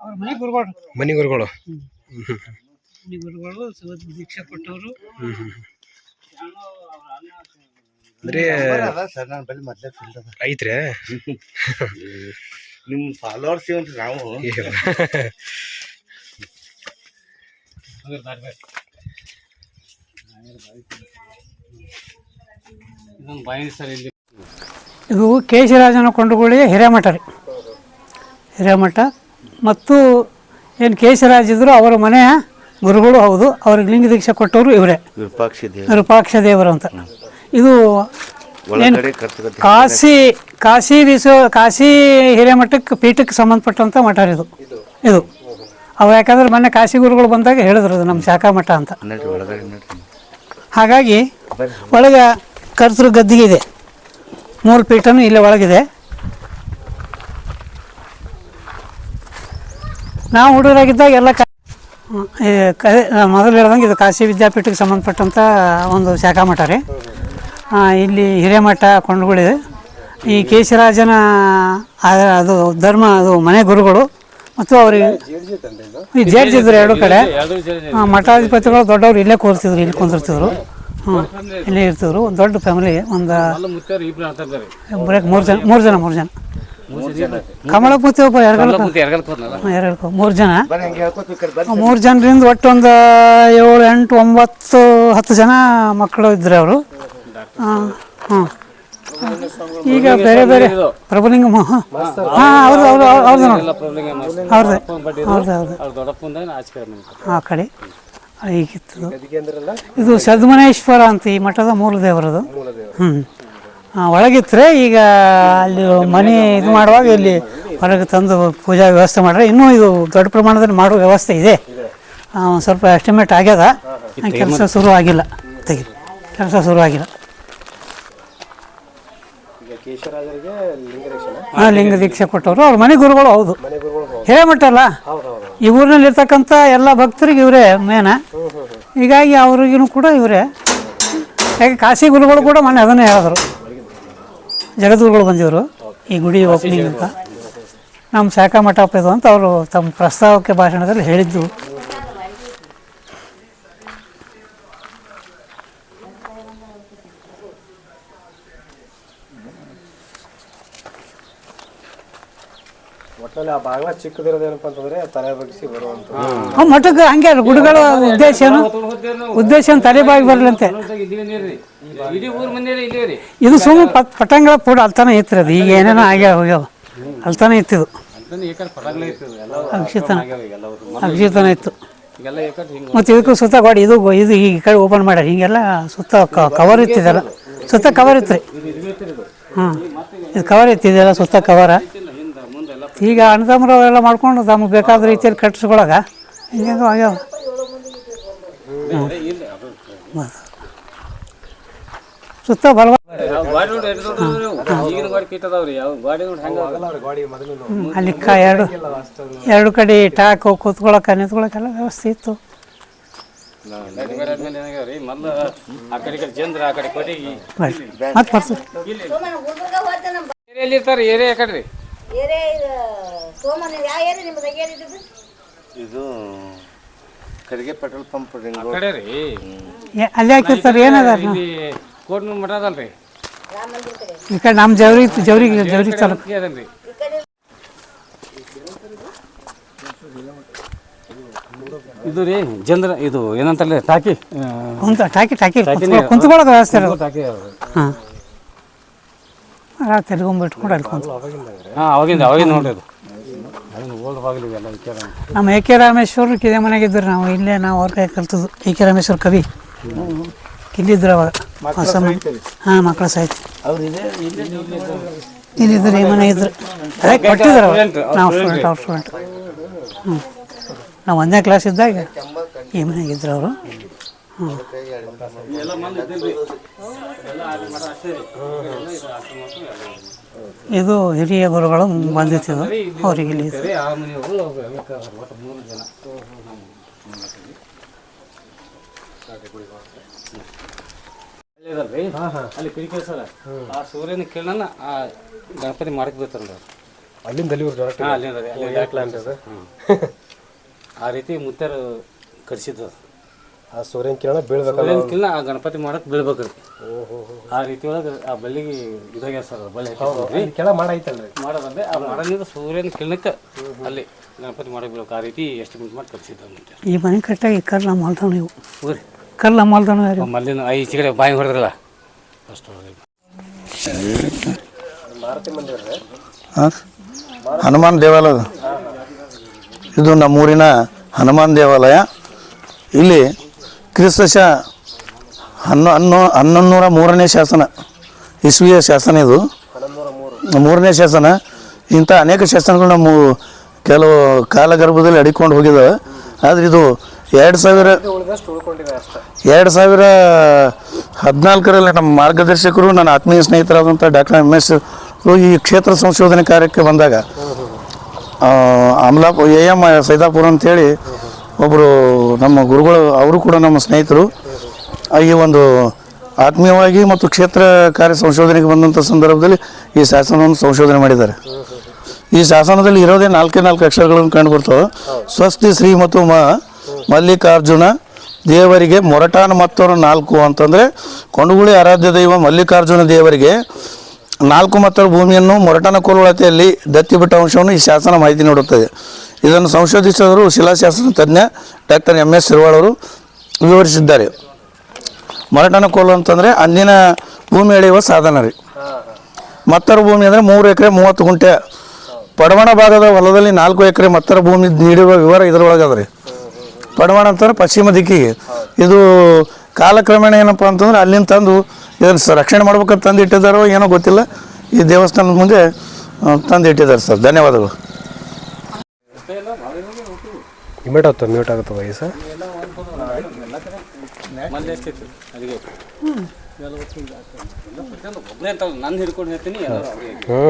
ಅವ್ರ ಮನೆ ಗುರುಗಳು. ಮನಿ ಗುರುಗಳು. ಮನೆ ಗುರುಗಳು ದೀಕ್ಷೆ ಕೊಟ್ಟವರು. ಅಂದ್ರೆ ಐತ್ರಿ ನಿಮ್ ಫಾಲೋವರ್ಸ್ ಏನ್ರಿ ನಾವು ಈಗ ಕೆ ಬಾಯಿ ಸರ್ ಇಲ್ಲಿ ಇದು ಕೇಶಿರಾಜನ ಕೊಂಡುಗುಳಿಯ ಹಿರೇಮಠ ರೀ. ಹಿರೇಮಠ ಮತ್ತು ಏನು ಕೇಶರಾಜ್ ಇದ್ರು ಅವರ ಮನೆಯ ಗುರುಗಳು ಹೌದು ಅವ್ರಿಗೆ ಲಿಂಗ ದೀಕ್ಷೆ ಕೊಟ್ಟವರು ಇವರೇ. ವಿರೂಪಾಕ್ಷ ದೇವ ವಿರೂಪಾಕ್ಷ ದೇವರು ಅಂತ. ಇದು ಏನು ಕಾಶಿ ಕಾಶಿ ವಿಶ್ವ ಕಾಶಿ ಹಿರೇಮಠಕ್ಕೆ ಪೀಠಕ್ಕೆ ಸಂಬಂಧಪಟ್ಟಂಥ ಮಠ ಇದು. ಇದು. ಅವು ಯಾಕಂದ್ರೆ ಮೊನ್ನೆ ಕಾಶಿ ಗುರುಗಳು ಬಂದಾಗ ಹೇಳಿದ್ರು ಅದು ನಮ್ಮ ಶಾಖಾ ಮಠ ಅಂತ. ಹಾಗಾಗಿ ಒಳಗೆ ಕರ್ತೃ ಗದ್ದಿಗೆ ಇದೆ. ಮೂರು ಪೀಠನೂ ಇಲ್ಲೇ ಒಳಗಿದೆ. ನಾವು ಹುಡುಗರಾಗಿದ್ದಾಗ ಎಲ್ಲ ಕ ಮೊದಲು ಹೇಳ್ದಂಗೆ ಇದು ಕಾಶಿ ವಿದ್ಯಾಪೀಠಕ್ಕೆ ಸಂಬಂಧಪಟ್ಟಂಥ ಒಂದು ಶಾಖಾ ಮಠ ರೀ. ಇಲ್ಲಿ ಹಿರೇಮಠ ಕೊಂಡುಗಳಿದೆ ಈ ಕೇಶರಾಜನ ಅದು ಧರ್ಮ ಅದು ಮನೆ ಗುರುಗಳು ಮತ್ತು ಅವರಿಗೆ ಈ ಜೇಡ್ಜ್ ಇದ್ರು ಎರಡು ಕಡೆ. ಮಠಾಧಿಪತಿಗಳು ದೊಡ್ಡವರು ಇಲ್ಲೇ ಕೂರ್ತಿದ್ರು ಇಲ್ಲಿ ಕುಂದಿರ್ತಿದ್ರು. ಹ್ಞೂ ಇಲ್ಲೇ ಇರ್ತಿದ್ರು. ಒಂದು ದೊಡ್ಡ ಫ್ಯಾಮಿಲಿ ಒಂದು ಮೂರು ಜನ ಮೂರು ಜನ ಮೂರು ಜನ. ಕಮಲ ಮುತ್ತಿ ಒಬ್ಬ ಮೂರ್ ಮೂರು ಜನ? ಮೂರ್ ಜನರಿಂದ ಒಟ್ಟು ಒಂದು ಏಳು ಎಂಟು ಒಂಬತ್ತು ಹತ್ತು ಜನ ಮಕ್ಕಳು ಇದ್ರು ಅವರು. ಹಾಂ. ಈಗ ಬೇರೆ ಬೇರೆ ಪ್ರಭುಲಿಂಗ ಹಾಂ ಅವ್ರದ್ದು ಅವ್ರು ಅವ್ರದ್ದು ನೋಡಿ ಅವ್ರದ್ದು ಅವ್ರದ್ದು ಅವ್ರದ್ದು ಆ ಕಡೆ. ಈಗಿತ್ತು ಇದು ಸದ್ಮನೇಶ್ವರ ಅಂತ ಈ ಮಠದ ಮೂಲ ದೇವರದು. ಹ್ಞೂ ಒಳಗಿತ್ತರೆ ಈಗ ಅಲ್ಲಿ ಮನೆ ಇದು ಮಾಡುವಾಗ ಇಲ್ಲಿ ಹೊರಗೆ ತಂದು ಪೂಜಾ ವ್ಯವಸ್ಥೆ ಮಾಡ್ರೆ ಇನ್ನೂ ಇದು ದೊಡ್ಡ ಪ್ರಮಾಣದಲ್ಲಿ ಮಾಡುವ ವ್ಯವಸ್ಥೆ ಇದೆ. ಆ, ಸ್ವಲ್ಪ ಎಸ್ಟಿಮೇಟ್ ಆಗ್ಯದ. ಕೆಲಸ ಶುರು ಆಗಿಲ್ಲ. ತೆಗಿ. ಕೆಲಸ ಶುರು ಆಗಿಲ್ಲ. ಹಾಂ ಲಿಂಗ ದೀಕ್ಷೆ ಕೊಟ್ಟವರು. ಅವ್ರ ಮನೆ ಗುರುಗಳು ಹೌದು. ಅಲ್ಲ ಈ ಊರಿನಲ್ಲಿ ಇರ್ತಕ್ಕಂಥ ಎಲ್ಲ ಭಕ್ತರಿಗೆ ಇವರೇ ಮೇನ. ಹೀಗಾಗಿ ಅವ್ರಿಗೂ ಕೂಡ ಇವರೇ. ಯಾಕೆ ಕಾಶಿ ಗುರುಗಳು ಕೂಡ ಮೊನ್ನೆ ಅದನ್ನೇ ಹೇಳಿದ್ರು. ಜಗದ್ಗುರುಗಳು ಬಂದಿವರು ಈ ಗುಡಿ ಓಪನಿಂಗ್ ಅಂತ. ನಮ್ಮ ಶಾಖಾ ಮಠ ಇದು ಅಂತ ಅವರು ತಮ್ಮ ಪ್ರಸ್ತಾವಕ್ಕೆ ಭಾಷಣದಲ್ಲಿ ಹೇಳಿದ್ದು. ಒಟ್ಟಲ್ಲಿ ಆ ಭಾಗ ಚಿಕ್ಕದಿರೋದೇನಪ್ಪ ಅಂತಂದ್ರೆ ತಲೆ ಬಗ್ಗಿಸಿ ಬರುವಂತ ಆ ಮಠಕ್ಕೆ ಹಂಗೆ ಗುಡಿಗಳ ಉದ್ದೇಶ ಏನು ಉದ್ದೇಶ ಏನು ಬರಲಂತೆ ಊರ್ ಮಂದಿ ಇಲ್ಲೇ ಇದು ಸುಮ್ಮನೆ ಪಟ್ ಪಟಂಗಳ ಪೂಡ ಅಲ್ತಾನೆ ಇತ್ತು ಅದು ಈಗ ಏನೇನೋ ಆಗ್ಯಾವ ಹೋಗ್ಯಾವ ಅಲ್ತಾನೆ ಇತ್ತಿದು ಅಕ್ಷಿತನ. ಅಕ್ಷಿತನ ಇತ್ತು ಮತ್ತು ಇದಕ್ಕೂ ಸುತ್ತ ಕೊಡಿ ಇದು ಇದು ಈ ಕಡೆ ಓಪನ್ ಮಾಡ್ಯಾರ ಹಿಂಗೆಲ್ಲ ಸುತ್ತ ಕವರ್ ಇತ್ತಿದೆಲ್ಲ ಸುತ್ತ ಕವರ್ ಇತ್ತು ರೀ ಹಾಂ ಇದು ಕವರ್ ಇತ್ತಿದೆಲ್ಲ ಸುತ್ತ ಕವರ ಈಗ ಅಣ್ಣತಮ್ಮರು ಅವೆಲ್ಲ ಮಾಡ್ಕೊಂಡು ತಮಗೆ ಬೇಕಾದ ರೀತಿಯಲ್ಲಿ ಕಟ್ಟಿಸ್ಕೊಳಗ ಹಿಂಗೆ ಆಗ್ಯಾವ. ಸುತ್ತ ಬಲವ ಅಲ್ಲಿ ಕ ಎರಡು ಎರಡು ಕಡೆ ಟಾಕ್ ಕೂತ್ಕೊಳಕ ನಿಂತ್ಕೊಳಕ್ಕೆಲ್ಲ ವ್ಯವಸ್ಥೆ ಇತ್ತು. ಮತ್ತೆ ಬರ್ತೀವಿ ಏರಿಯಾ ಕಡೆ ರೀ ಏರೇ ಇದು ಸೋಮನ ಯಾವ ಕರಿಗೆ ಪೆಟ್ರೋಲ್ ಪಂಪ್ ರಿಂಗ್ ಕಡೆ ರೀ. ಏ- ಅಲ್ಲಿ ಹಾಕಿರ್ತಾರೆ ಏನದ ಇಲ್ಲಿ ಕೋಟ್ ಮಠ ಅದಲ್ರಿ. ರಾಮ ಮಂದಿರ ಕಡೆ. ಈ ಕಡೆ ನಮ್ಮ ಜವರಿ ಜವರಿ ತಾಲೂಕು. ಈ ಕಡೆ ಇದು ರೀ ಜಂದ್ರ ಇದು ಏನಂತಾರಲ್ಲ ಟಾಕಿ? ಕುಂತ ಟಾಕಿ ಟಾಕಿ ಕುಂತ್ಕೊಳ್ಳೋಕೆ ವ್ಯವಸ್ಥೆ ಇರೋದು. ಟಾಕಿ ಹಾಂ. ರಾತ್ರಿ ತಿರ್ಗೊಂಬಿಟ್ಕೊಂಡು ಅಲ್ಲಿ ಕುಂತು ಹಾಂ ಅವಾಗಿಂದ ಅವಾಗಿಂದ ನೋಡ್ರಿ ಅದು. ಅದನ್ನ ಓಲ್ಡ್ ಬಾಗಿಲು ಇವೆಲ್ಲ ವಿಚಾರ ನಮ್ಮ ಎ ಕೆ ರಾಮೇಶ್ವರ ಕಿದೆ ಇದ್ದರು ನಾವು ಇಲ್ಲೇ ನಾವು ಅವ್ರ ಕೈ ಕಲ್ತದ್ದು ಎ ಕೆ ರಾಮೇಶ್ವರ ಕವಿ. ಇಲ್ಲಿದ್ರು ಅವಾಗ. ಹೊಸ ಹಾಂ ಮಕ್ಕಳ ಸಾಹಿತ್ಯ. ಇಲ್ಲಿದ್ರು ಈ ಮನೆ ಇದ್ರು. ಅದೇ ಕೊಟ್ಟಿದ್ರು ಅವ್ರು. ನಾವು ಸ್ಟೂಡೆಂಟ್ ಅವ್ರ ಸ್ಟೂಡೆಂಟ್. ಹ್ಞೂ ನಾವು ಒಂದನೇ ಕ್ಲಾಸ್ ಇದ್ದಾಗ ಈ ಮನೆಗಿದ್ರು ಅವರು. ಇದು ಹಿರಿಯ ಗುರುಗಳು ಬಂದಿತ್ತು ಅವರಿಗೆ ಇಲ್ಲಿ ಅಲ್ಲಿ ಆ ಸೂರ್ಯನ ಕಿರಣನ ಆ ಗಣಪತಿ ಮಾಡಕ್ ಬೀಳ್ತಾರಲ್ಲ ಅಲ್ಲಿಂದ ಅಲ್ಲಿವ್ರು ಡೈರೆಕ್ಟ್ ಅಲ್ಲಿಂದ ಆ ರೀತಿ ಮುತ್ತರು ಕರ್ಸಿದ್ದು. ಆ ಸೂರ್ಯನ ಕಿರಣ ಬೀಳ್ಬೇಕಲ್ಲ ಸೂರ್ಯನ ಕಿರಣ ಆ ಗಣಪತಿ ಮಾಡಕ್ ಬೀಳ್ಬೇಕ್ರಿ ಆ ರೀತಿ ಒಳಗೆ ಆ ಬಳ್ಳಿಗೆ ಇದಾಗ್ಯ ಸರ್ ಬಳ್ಳಿ ಹಾಕಿ ಕೆಳ ಮಾಡೈತಲ್ರಿ. ಮಾಡೋದಂದ್ರೆ ಆ ಮಾಡದಿಂದ ಸೂರ್ಯನ ಕಿರಣಕ್ಕೆ ಅಲ್ಲಿ ಗಣಪತಿ ಮಾಡಕ್ ಬೀಳ್ಬೇಕು. ಆ ರೀತಿ ಎಷ್ಟು ಎಸ್ಟಿಮೇಟ್ ಮಾಡಿ ಮುತ್ಯಾರು ಈ ಮನೆ ಕಟ್ಟಾಗಿ ಕಲ್ಲ ಮಾಡ್ತಾವ ನೀವು ಕಲ್ಲ ಮಲ್ದವ್ ಯಾರು? ಮಲ್ಲಿನ ಐ ಚಿಗಡೆ ಬಾಯಿ ಹೊಡೆದ್ರಲ್ಲ ಅಷ್ಟು ಮಾರುತಿ ಮಂದಿರ ಹಾಂ ಹನುಮಾನ್ ದೇವಾಲಯ ಅದು. ಇದು ನಮ್ಮೂರಿನ ಹನುಮಾನ್ ದೇವಾಲಯ. ಇಲ್ಲಿ ಕ್ರಿಸ್ತಶ ಹನ್ನೊ ಹನ್ನೊ ಹನ್ನೊಂದು ನೂರ ಮೂರನೇ ಶಾಸನ ಇಸ್ವಿಯ ಶಾಸನ ಇದು. ಮೂರನೇ ಶಾಸನ. ಇಂಥ ಅನೇಕ ಶಾಸನಗಳು ನಮ್ಮ ಕೆಲವು ಕಾಲಗರ್ಭದಲ್ಲಿ ಅಡಿಕೊಂಡು ಹೋಗಿದ್ದಾವೆ ಆದರೆ ಇದು ಎರಡು ಸಾವಿರ ಎರಡು ಸಾವಿರ ಹದಿನಾಲ್ಕರಲ್ಲಿ ನಮ್ಮ ಮಾರ್ಗದರ್ಶಕರು ನನ್ನ ಆತ್ಮೀಯ ಸ್ನೇಹಿತರಾದಂಥ ಡಾಕ್ಟರ್ ಎಂ ಎಸ್ ಈ ಕ್ಷೇತ್ರ ಸಂಶೋಧನೆ ಕಾರ್ಯಕ್ಕೆ ಬಂದಾಗ ಆ, ಅಮಲಾಪುರ ಎ ಎಂ ಸೈದಾಪುರ ಅಂತೇಳಿ ಒಬ್ಬರು ನಮ್ಮ ಗುರುಗಳು, ಅವರು ಕೂಡ ನಮ್ಮ ಸ್ನೇಹಿತರು. ಈ ಒಂದು ಆತ್ಮೀಯವಾಗಿ ಮತ್ತು ಕ್ಷೇತ್ರ ಕಾರ್ಯ ಸಂಶೋಧನೆಗೆ ಬಂದಂಥ ಸಂದರ್ಭದಲ್ಲಿ ಈ ಶಾಸನವನ್ನು ಸಂಶೋಧನೆ ಮಾಡಿದ್ದಾರೆ. ಈ ಶಾಸನದಲ್ಲಿ ಇರೋದೇ ನಾಲ್ಕೇ ನಾಲ್ಕು ಅಕ್ಷರಗಳನ್ನು ಕಂಡು ಬರ್ತವೆ ಸ್ವಸ್ತಿ ಶ್ರೀ ಮತ್ತು ಮ ಮಲ್ಲಿಕಾರ್ಜುನ ದೇವರಿಗೆ ಮೊರಟಾನ ಮತ್ತವರು ನಾಲ್ಕು ಅಂತಂದರೆ ಕೊಂಡುಗುಳಿ ಆರಾಧ್ಯ ದೈವ ಮಲ್ಲಿಕಾರ್ಜುನ ದೇವರಿಗೆ ನಾಲ್ಕು ಮತ್ತರ ಭೂಮಿಯನ್ನು ಮೊರಟನ ಕೋಲುಳತೆಯಲ್ಲಿ ದತ್ತಿ ಬಿಟ್ಟ ಅಂಶವನ್ನು ಈ ಶಾಸನ ಮಾಹಿತಿ ನೀಡುತ್ತದೆ. ಇದನ್ನು ಸಂಶೋಧಿಸಿದವರು ಶಿಲಾಶಾಸ್ತ್ರ ತಜ್ಞ ಡಾಕ್ಟರ್ ಎಂ ಎಸ್ ಶಿರ್ವಾಳವರು ವಿವರಿಸಿದ್ದಾರೆ. ಮರಟನ ಕೋಲು ಅಂತಂದರೆ ಅಂದಿನ ಭೂಮಿ ಎಳೆಯುವ ಸಾಧನ ರೀ. ಮತ್ತರ ಭೂಮಿ ಅಂದರೆ ಮೂರು ಎಕರೆ ಮೂವತ್ತು ಗುಂಟೆ. ಪಡವಣ ಭಾಗದ ಹೊಲದಲ್ಲಿ ನಾಲ್ಕು ಎಕರೆ ಮತ್ತರ ಭೂಮಿ ನೀಡುವ ವಿವರ ಇದರೊಳಗೆ ಪಡವಣ ಅಂತಂದ್ರೆ ಪಶ್ಚಿಮ ದಿಕ್ಕಿಗೆ. ಇದು ಕಾಲಕ್ರಮೇಣ ಏನಪ್ಪ ಅಂತಂದ್ರೆ ಅಲ್ಲಿಂದ ತಂದು ಇದನ್ನು ರಕ್ಷಣೆ ಮಾಡ್ಬೇಕಂತ ತಂದು ಇಟ್ಟಿದ್ದಾರೋ ಏನೋ ಗೊತ್ತಿಲ್ಲ. ಈ ದೇವಸ್ಥಾನದ ಮುಂದೆ ತಂದು ಇಟ್ಟಿದ್ದಾರೆ ಸರ್. ಧನ್ಯವಾದಗಳು. ಮ್ಯೂಟ್ ಆಗ್ತದೆ ಮ್ಯೂಟ್ ಆಗುತ್ತೆ ವಯಸ್ಸು ಮಂದಿ ಎಷ್ಟೈತಿ ಅಲ್ಲಿಗೆ ಹಿಡ್ಕೊಂಡು ಹೇಳ್ತೀನಿ ಎಲ್ಲರೂ ಹ್ಞೂ